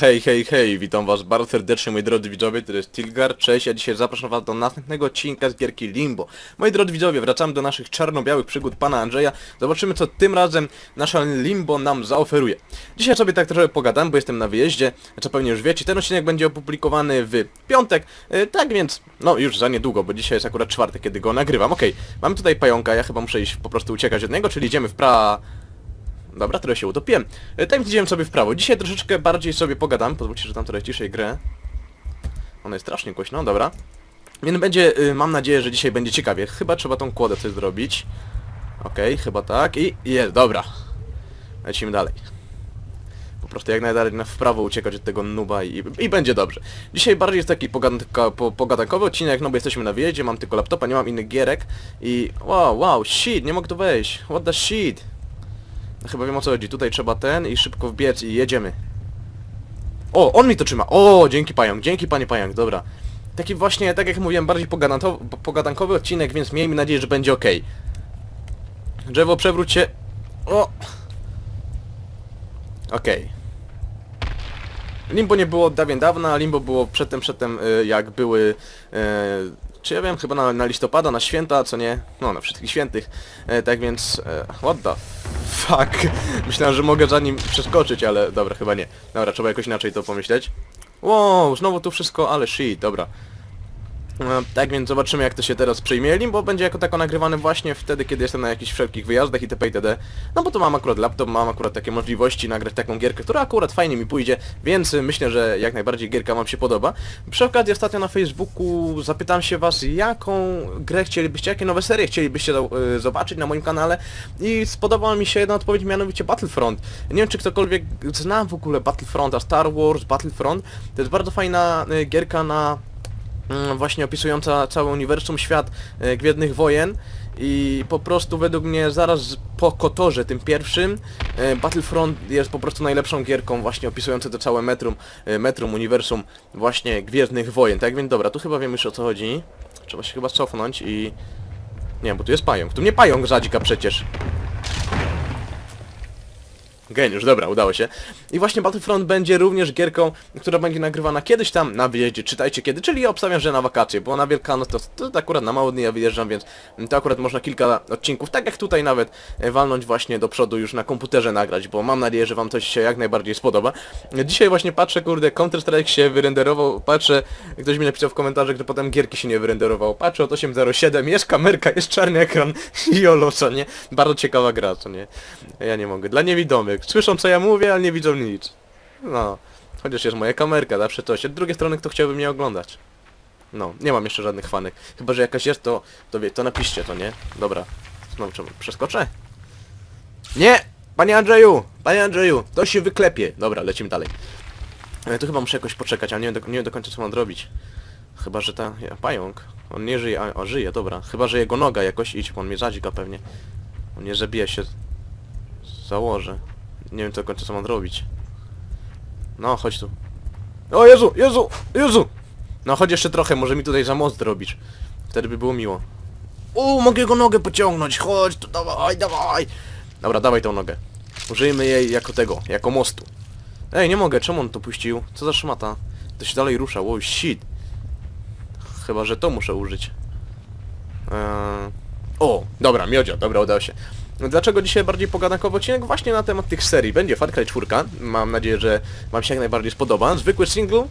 Hej, hej, hej, witam was bardzo serdecznie moi drodzy widzowie, to jest Tilgar, cześć, ja dzisiaj zapraszam was do następnego odcinka z gierki Limbo. Moi drodzy widzowie, wracamy do naszych czarno-białych przygód pana Andrzeja, zobaczymy co tym razem nasza Limbo nam zaoferuje. Dzisiaj sobie tak trochę pogadam, bo jestem na wyjeździe, co pewnie już wiecie, ten odcinek będzie opublikowany w piątek, e, tak więc, no już za niedługo, bo dzisiaj jest akurat czwartek, kiedy go nagrywam, okej, mamy tutaj pająka, ja chyba muszę iść po prostu uciekać od niego, czyli idziemy w pra... Dobra, trochę się utopiłem. E, więc idziemy sobie w prawo. Dzisiaj troszeczkę bardziej sobie pogadam. Pozwólcie, że tam trochę ciszej grę. Ona jest strasznie głośno, dobra. Więc będzie, y, mam nadzieję, że dzisiaj będzie ciekawie. Chyba trzeba tą kłodę coś zrobić. Okej, chyba tak. I jest, dobra. Lecimy dalej. Po prostu jak najdalej na w prawo uciekać od tego nuba i, i będzie dobrze. Dzisiaj bardziej jest taki po, pogadankowy odcinek, no bo jesteśmy na wyjeździe, mam tylko laptopa, nie mam innych gierek i... Wow, wow, shit, nie mogę tu wejść. What the shit? Chyba wiem o co chodzi. Tutaj trzeba ten i szybko wbiec i jedziemy. O, on mi to trzyma. O, dzięki pająk, dzięki panie pająk, dobra. Taki właśnie, tak jak mówiłem, bardziej pogadankowy odcinek, więc miejmy nadzieję, że będzie ok. Drzewo, przewróć się. O! Okej. Limbo nie było od dawien dawna, Limbo było przedtem, przedtem y, jak były... czy ja wiem, chyba na, na listopada, na święta, co nie? No, na wszystkich świętych. E, tak więc... E, what the fuck? Myślałem, że mogę za nim przeskoczyć, ale dobra, chyba nie. Dobra, trzeba jakoś inaczej to pomyśleć. Wow, znowu tu wszystko, ale shit, dobra. E, Tak więc zobaczymy jak to się teraz przyjmie. Limbo będzie jako tako nagrywane właśnie wtedy, kiedy jestem na jakichś wszelkich wyjazdach itp. itd. No bo to mam akurat laptop, mam akurat takie możliwości nagrać taką gierkę, która akurat fajnie mi pójdzie, więc myślę, że jak najbardziej gierka wam się podoba. Przy okazji ostatnio na Facebooku zapytam się was, jaką grę chcielibyście, jakie nowe serie chcielibyście y, zobaczyć na moim kanale i spodobała mi się jedna odpowiedź, mianowicie Battlefront. Nie wiem czy ktokolwiek zna w ogóle Battlefronta, Star Wars, Battlefront. To jest bardzo fajna y, gierka na właśnie opisująca cały uniwersum, świat e, Gwiezdnych Wojen i po prostu według mnie zaraz po Kotorze, tym pierwszym, e, Battlefront jest po prostu najlepszą gierką właśnie opisującą to całe metrum, e, metrum, uniwersum właśnie Gwiezdnych Wojen. Tak więc dobra, tu chyba wiem już o co chodzi. Trzeba się chyba cofnąć i... Nie, bo tu jest pająk. Tu mnie pająk zadzika przecież. Geniusz, dobra, udało się. I właśnie Battlefront będzie również gierką, która będzie nagrywana kiedyś tam na wyjeździe, czytajcie kiedy, czyli ja obstawiam, że na wakacje, bo na Wielkanoc to, to akurat na mało dni ja wyjeżdżam, więc to akurat można kilka odcinków, tak jak tutaj nawet, e, walnąć właśnie do przodu już na komputerze nagrać, bo mam nadzieję, że wam coś się jak najbardziej spodoba. Dzisiaj właśnie patrzę, kurde, Counter-Strike się wyrenderował, patrzę, ktoś mi napisał w komentarzach, że potem gierki się nie wyrenderowało, patrzę od 8.07, jest kamerka, jest czarny ekran, jolo, co nie? Bardzo ciekawa gra, co nie? Ja nie mogę, dla niewidomych, słyszą co ja mówię, ale nie widzą nic. No, chociaż jest moja kamerka, zawsze coś. Z drugiej strony kto chciałby mnie oglądać? No, nie mam jeszcze żadnych fanek. Chyba, że jakaś jest, to, to, wie, to napiszcie to, nie? Dobra. Znowu czemu? Przeskoczę? Nie! Panie Andrzeju! Panie Andrzeju! To się wyklepie! Dobra, lecimy dalej. Ale tu chyba muszę jakoś poczekać, ale nie wiem do, nie wiem do końca co mam zrobić. Chyba, że ta... Ja, pająk. On nie żyje, a, a żyje, dobra. Chyba, że jego noga jakoś idź, bo on mnie zadzika pewnie. On nie zabije się. Założę. Nie wiem do końca co mam zrobić. No, chodź tu. O Jezu, Jezu, Jezu! No chodź jeszcze trochę, może mi tutaj za most zrobisz. Wtedy by było miło. U, mogę jego nogę pociągnąć, chodź tu, dawaj, dawaj! Dobra, dawaj tą nogę. Użyjmy jej jako tego, jako mostu. Ej, nie mogę, czemu on to puścił? Co za szmata? To się dalej rusza, wow, shit. Chyba, że to muszę użyć. Eee... O, dobra, miodzio, dobra, udało się. Dlaczego dzisiaj bardziej pogadankowy odcinek? Właśnie na temat tych serii. Będzie Far Cry 4. Mam nadzieję, że Wam się jak najbardziej spodoba. Zwykły single,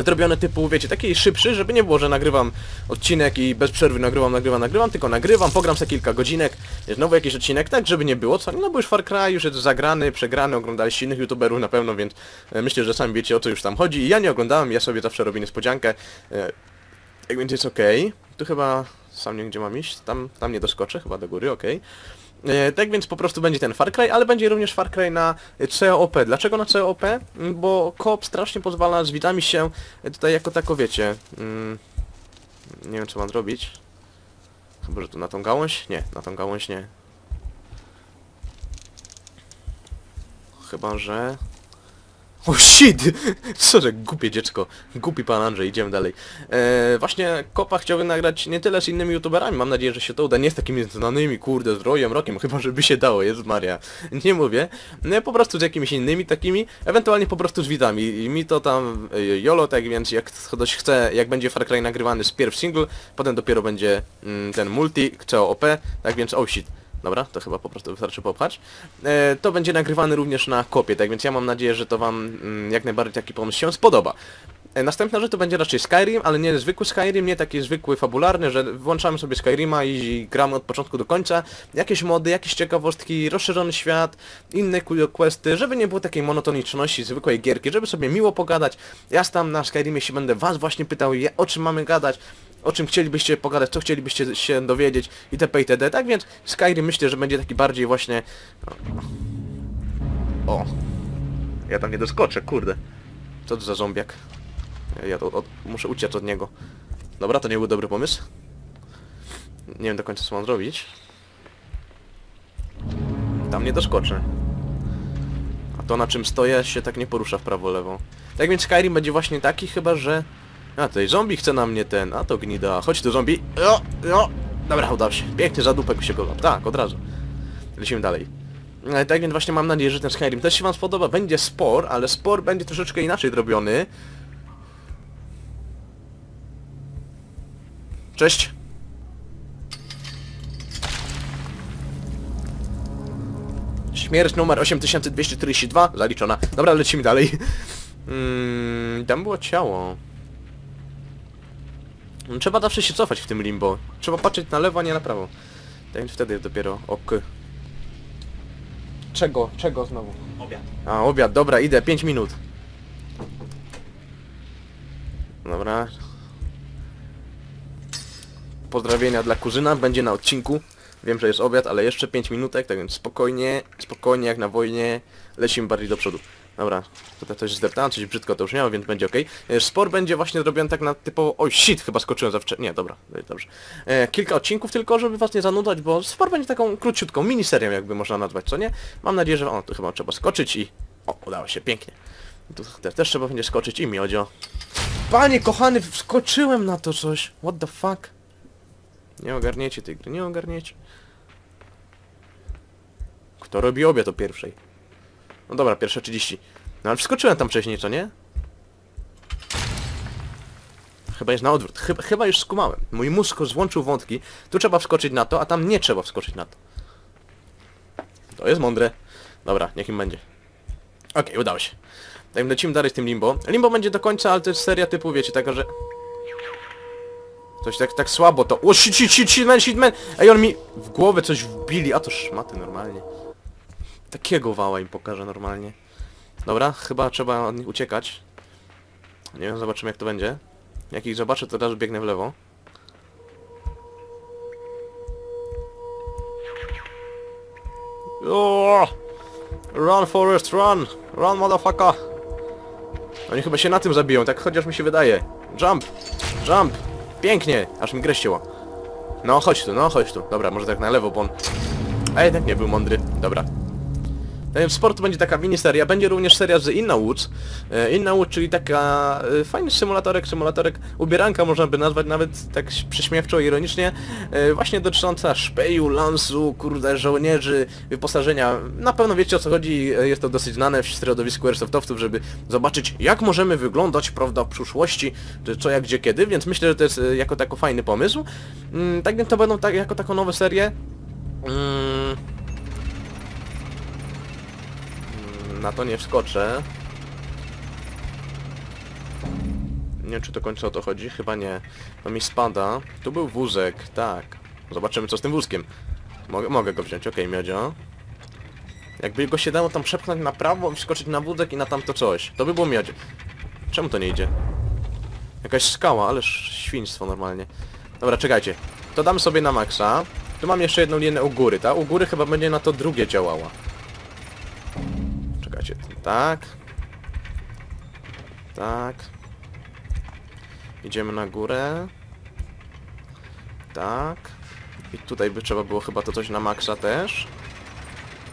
zrobiony typu, wiecie, taki szybszy, żeby nie było, że nagrywam odcinek i bez przerwy nagrywam, nagrywam, nagrywam, tylko nagrywam, pogram sobie kilka godzinek, znowu jakiś odcinek, tak żeby nie było, co? No bo już Far Cry już jest zagrany, przegrany, oglądaliście innych youtuberów na pewno, więc e, myślę, że sami wiecie o co już tam chodzi. Ja nie oglądałem, ja sobie zawsze robię niespodziankę, e, tak więc jest okej. Tu chyba sam nie gdzie mam iść, tam, tam nie doskoczę, chyba do góry, okej. E, Tak więc po prostu będzie ten Far Cry, ale będzie również Far Cry na e, COP. Dlaczego na COP? Mm, Bo koop strasznie pozwala z widzami się e, tutaj jako tako wiecie. mm, Nie wiem co mam zrobić. Chyba, że tu na tą gałąź? Nie, na tą gałąź nie. Chyba, że... O shit! Co głupie dziecko. Głupi pan Andrzej, idziemy dalej. E, właśnie Kopa chciałby nagrać nie tyle z innymi youtuberami, mam nadzieję, że się to uda. Nie z takimi znanymi, kurde, z Rojem, Rokiem, chyba żeby się dało, jest Maria. Nie mówię. No, po prostu z jakimiś innymi takimi, ewentualnie po prostu z widzami. I mi to tam jolo, tak więc jak ktoś chce, jak będzie Far Cry nagrywany z pierw single, potem dopiero będzie mm, ten multi, COP, tak więc oh shit. Dobra, to chyba po prostu wystarczy popchać. E, to będzie nagrywany również na kopie, tak więc ja mam nadzieję, że to wam mm, jak najbardziej taki pomysł się spodoba. E, następna rzecz to będzie raczej Skyrim, ale nie zwykły Skyrim, nie taki zwykły fabularny, że włączamy sobie Skyrima i gramy od początku do końca. Jakieś mody, jakieś ciekawostki, rozszerzony świat, inne questy, żeby nie było takiej monotoniczności zwykłej gierki, żeby sobie miło pogadać. Ja tam na Skyrimie się będę was właśnie pytał, o czym mamy gadać, o czym chcielibyście pogadać, co chcielibyście się dowiedzieć itp. itd. Tak więc Skyrim myślę, że będzie taki bardziej właśnie... O. Ja tam nie doskoczę, kurde. Co to za zombiak? Ja, ja to, od, muszę uciec od niego. Dobra, to nie był dobry pomysł. Nie wiem do końca co mam zrobić. Tam nie doskoczę. A to na czym stoję się tak nie porusza w prawo lewo. Tak więc Skyrim będzie właśnie taki chyba, że... A tutaj zombie chce na mnie ten, a to gnida. Chodź tu zombie. O, o. Dobra, udało się. Pięknie za dupek się go Tak, od razu. Lecimy dalej. E, Tak więc właśnie mam nadzieję, że ten Skyrim też się wam spodoba. Będzie spor, ale spor będzie troszeczkę inaczej zrobiony. Cześć. Śmierć numer 8242, zaliczona. Dobra, lecimy dalej. Mm, tam było ciało. No, Trzeba zawsze się cofać w tym limbo. Trzeba patrzeć na lewo, a nie na prawo. Tak więc wtedy dopiero ok. Czego? Czego znowu? Obiad. A, obiad, dobra, idę, 5 minut. Dobra. Pozdrowienia dla kuzyna, będzie na odcinku. Wiem, że jest obiad, ale jeszcze 5 minutek, tak więc spokojnie, spokojnie jak na wojnie, lecimy bardziej do przodu. Dobra, tutaj coś zdeptałem, coś brzydko to już miało, więc będzie ok. Sport będzie właśnie zrobiony tak na typowo... Oj, shit, chyba skoczyłem za wcześnie. Nie, dobra, e, dobrze. E, kilka odcinków tylko, żeby was nie zanudzać, bo sport będzie taką króciutką miniserią, jakby można nazwać, co nie? Mam nadzieję, że... O, tu chyba trzeba skoczyć i... O, udało się, pięknie. Tu też, też trzeba będzie skoczyć i miodzio. Panie kochany, wskoczyłem na to coś. What the fuck? Nie ogarniecie tej gry, nie ogarniecie. Kto robi obiad o pierwszej? No dobra, pierwsze 30. No ale wskoczyłem tam wcześniej, co nie? Chyba jest na odwrót. Chyba, chyba już skumałem. Mój mózg złączył wątki. Tu trzeba wskoczyć na to, a tam nie trzeba wskoczyć na to. To jest mądre. Dobra, niech im będzie. Okej, udało się. Tak, lecimy dalej z tym Limbo. Limbo będzie do końca, ale to jest seria typu, wiecie, taka, że... Coś tak, tak słabo to... O, shit, shit, shit, shit, man, shit, man! Ej, on mi w głowę coś wbili, a to szmaty normalnie. Takiego wała im pokażę normalnie. Dobra, chyba trzeba od nich uciekać. Nie wiem, zobaczymy jak to będzie. Jak ich zobaczę, to teraz biegnę w lewo. Run, Forest, run! Run, motherfucker! Oni chyba się na tym zabiją, tak chociaż mi się wydaje. Jump! Jump! Pięknie! Aż mi grę ścięła. No, chodź tu, no, chodź tu. Dobra, może tak na lewo, bo on... A jednak nie był mądry. Dobra. E, W sport będzie taka miniseria, będzie również seria z Inna Woods. E, Inna Woods, czyli taka e, fajny symulatorek, symulatorek ubieranka można by nazwać nawet tak prześmiewczo, ironicznie. Właśnie dotycząca szpeju, lansu, kurde, żołnierzy, wyposażenia. Na pewno wiecie o co chodzi, jest to dosyć znane w środowisku airsoftowców, żeby zobaczyć jak możemy wyglądać, prawda, w przyszłości, czy co, jak, gdzie, kiedy, więc myślę, że to jest jako tako fajny pomysł. Mm, Tak więc to będą tak, jako taką nowe serie. Na to nie wskoczę. Nie wiem, czy do końca o to chodzi? Chyba nie. To mi spada. Tu był wózek, tak. Zobaczymy, co z tym wózkiem. Mogę, mogę go wziąć, okej, miodzio. Jakby go się dało tam przepchnąć na prawo, wskoczyć na wózek i na tamto coś. To by było miodzie. Czemu to nie idzie? Jakaś skała, ależ świństwo normalnie. Dobra, czekajcie. To dam sobie na maksa. Tu mam jeszcze jedną linię u góry, ta? U góry chyba będzie na to drugie działała. Tak. Tak. Idziemy na górę. Tak. I tutaj by trzeba było chyba to coś na maksa też.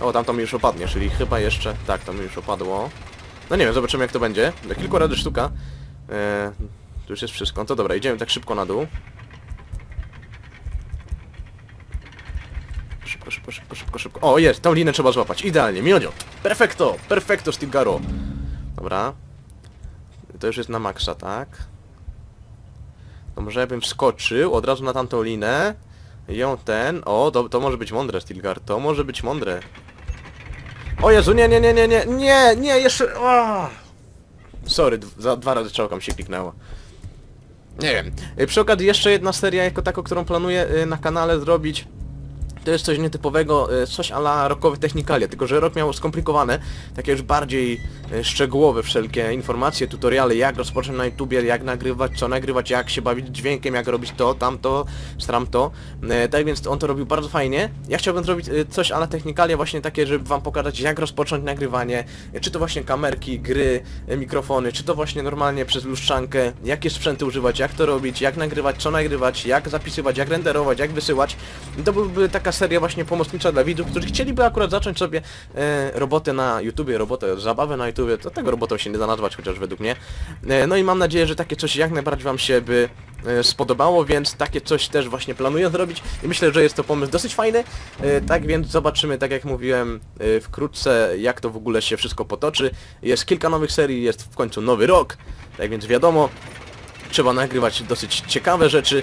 O, tam to mi już opadnie, czyli chyba jeszcze... Tak, to mi już opadło. No nie wiem, zobaczymy jak to będzie. Do kilku razy sztuka. E, tu już jest wszystko. No to dobra, idziemy tak szybko na dół. Szybko, szybko. O, jest, tą linę trzeba złapać. Idealnie, miodzio. Perfekto, perfekto, Stilgaro. Dobra. To już jest na maksa, tak? Ja bym wskoczył od razu na tamtą linę. Ją ten... O, to, to może być mądre, Stilgar. To może być mądre. O Jezu, nie, nie, nie, nie, nie, nie, nie, jeszcze... Sorry, za dwa razy czołgam się kliknęło. Nie wiem. Przy okazji jeszcze jedna seria jako taką, którą planuję y, na kanale zrobić. To jest coś nietypowego, y, coś ala rockowe technikalia, tylko że rok miał skomplikowane, takie już bardziej y, szczegółowe wszelkie informacje, tutoriale, jak rozpocząć na YouTubie, jak nagrywać, co nagrywać, jak się bawić dźwiękiem, jak robić to, tamto, stram to. Y, Tak więc on to robił bardzo fajnie. Ja chciałbym zrobić coś ala technikalia właśnie takie, żeby wam pokazać jak rozpocząć nagrywanie, czy to właśnie kamerki, gry, mikrofony, czy to właśnie normalnie przez lustrzankę, jakie sprzęty używać, jak to robić, jak nagrywać, co nagrywać, jak zapisywać, jak renderować, jak wysyłać. To byłby taka seria właśnie pomocnicza dla widzów, którzy chcieliby akurat zacząć sobie e, robotę na YouTubie, robotę, zabawę na YouTubie, to tego robotą się nie da nazwać, chociaż według mnie. E, no i mam nadzieję, że takie coś jak najbardziej wam się by e, spodobało, więc takie coś też właśnie planuję zrobić i myślę, że jest to pomysł dosyć fajny, e, tak więc zobaczymy, tak jak mówiłem, e, wkrótce jak to w ogóle się wszystko potoczy. Jest kilka nowych serii, jest w końcu nowy rok, tak więc wiadomo, trzeba nagrywać dosyć ciekawe rzeczy.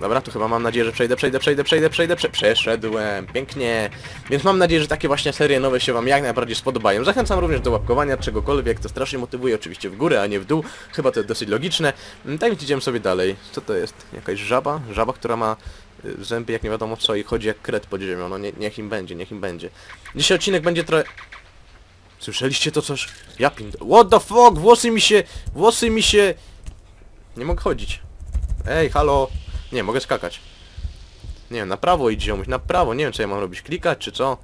Dobra, tu chyba mam nadzieję, że przejdę, przejdę, przejdę, przejdę, przejdę, prze przeszedłem, pięknie. Więc mam nadzieję, że takie właśnie serie nowe się wam jak najbardziej spodobają. Zachęcam również do łapkowania czegokolwiek, to strasznie motywuje, oczywiście w górę, a nie w dół. Chyba to jest dosyć logiczne. Mm, Tak więc idziemy sobie dalej. Co to jest? Jakaś żaba? Żaba, która ma y, zęby jak nie wiadomo co i chodzi jak kret pod ziemią. No nie, niech im będzie, niech im będzie. Dzisiaj odcinek będzie trochę... Słyszeliście to coś? Ja pind... What the fuck? Włosy mi się... Włosy mi się... Nie mogę chodzić. Ej, halo. Nie, mogę skakać. Nie wiem, na prawo idź ziomuś, na prawo, nie wiem co ja mam robić, klikać czy co?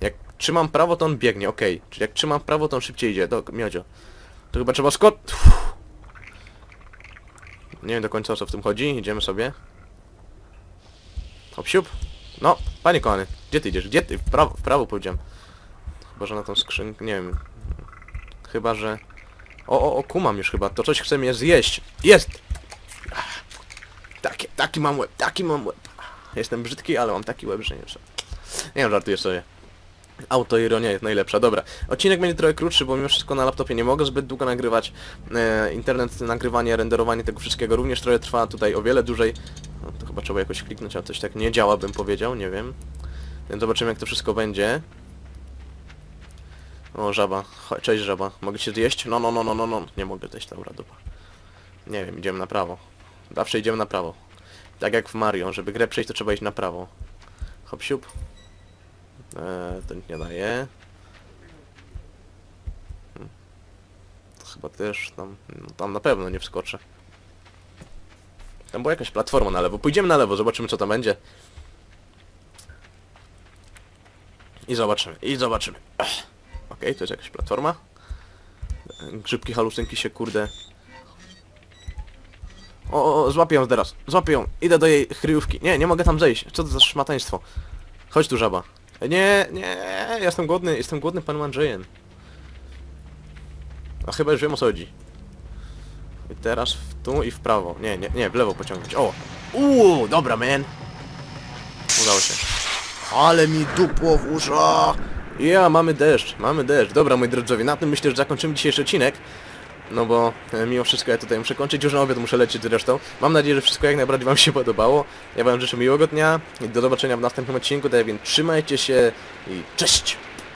Jak trzymam prawo to on biegnie, okej. Czyli jak trzymam prawo to on szybciej idzie, do miodzio. To chyba trzeba skot... Nie wiem do końca o co w tym chodzi, idziemy sobie. Hop siup. No, panie kochany, gdzie ty idziesz? Gdzie ty? W prawo, w prawo powiedziałem. Chyba, że na tą skrzynkę, nie wiem. Chyba, że... O, o, o, kumam już chyba, to coś chce mnie zjeść. Jest! Taki, mam łeb, taki mam łeb. Jestem brzydki, ale mam taki łeb, że nie. Nie wiem, żartuję sobie. Autoironia jest najlepsza. Dobra, odcinek będzie trochę krótszy, bo mimo wszystko na laptopie nie mogę zbyt długo nagrywać. E, internet, nagrywanie, renderowanie tego wszystkiego również trochę trwa tutaj o wiele dłużej. No, to chyba trzeba jakoś kliknąć, a coś tak nie działa, bym powiedział, nie wiem. Więc zobaczymy jak to wszystko będzie. O, żaba. Cześć żaba. Mogę cię zjeść? No, no, no, no, no, no. Nie mogę zjeść, dobra, dupa. Nie wiem, idziemy na prawo. Zawsze idziemy na prawo. Tak jak w Mario, żeby grę przejść to trzeba iść na prawo. Hop siup. Eee, to nic nie daje. Hmm. To chyba też tam... No, tam na pewno nie wskoczę. Tam była jakaś platforma na lewo. Pójdziemy na lewo, zobaczymy co tam będzie. I zobaczymy, i zobaczymy. Okej, to jest jakaś platforma. E, Grzybki halusynki się kurde o, o, złapię ją teraz. Złapię ją. Idę do jej kryjówki. Nie, nie mogę tam zejść. Co to za szmateństwo? Chodź tu, żaba. Nie, nie, jestem głodny, jestem głodny panem Andrzejem. A chyba już wiem o co chodzi. I teraz w tu i w prawo. Nie, nie, nie, w lewo pociągnąć. O! Uuu, dobra, man. Udało się. Ale mi dupło w uszach. Ja, mamy deszcz, mamy deszcz. Dobra, moi drodzy, na tym myślę, że zakończymy dzisiejszy odcinek. No bo e, mimo wszystko ja tutaj muszę kończyć, już na obiad muszę lecieć zresztą. Mam nadzieję, że wszystko jak najbardziej wam się podobało. Ja wam życzę miłego dnia i do zobaczenia w następnym odcinku, tak więc trzymajcie się i cześć!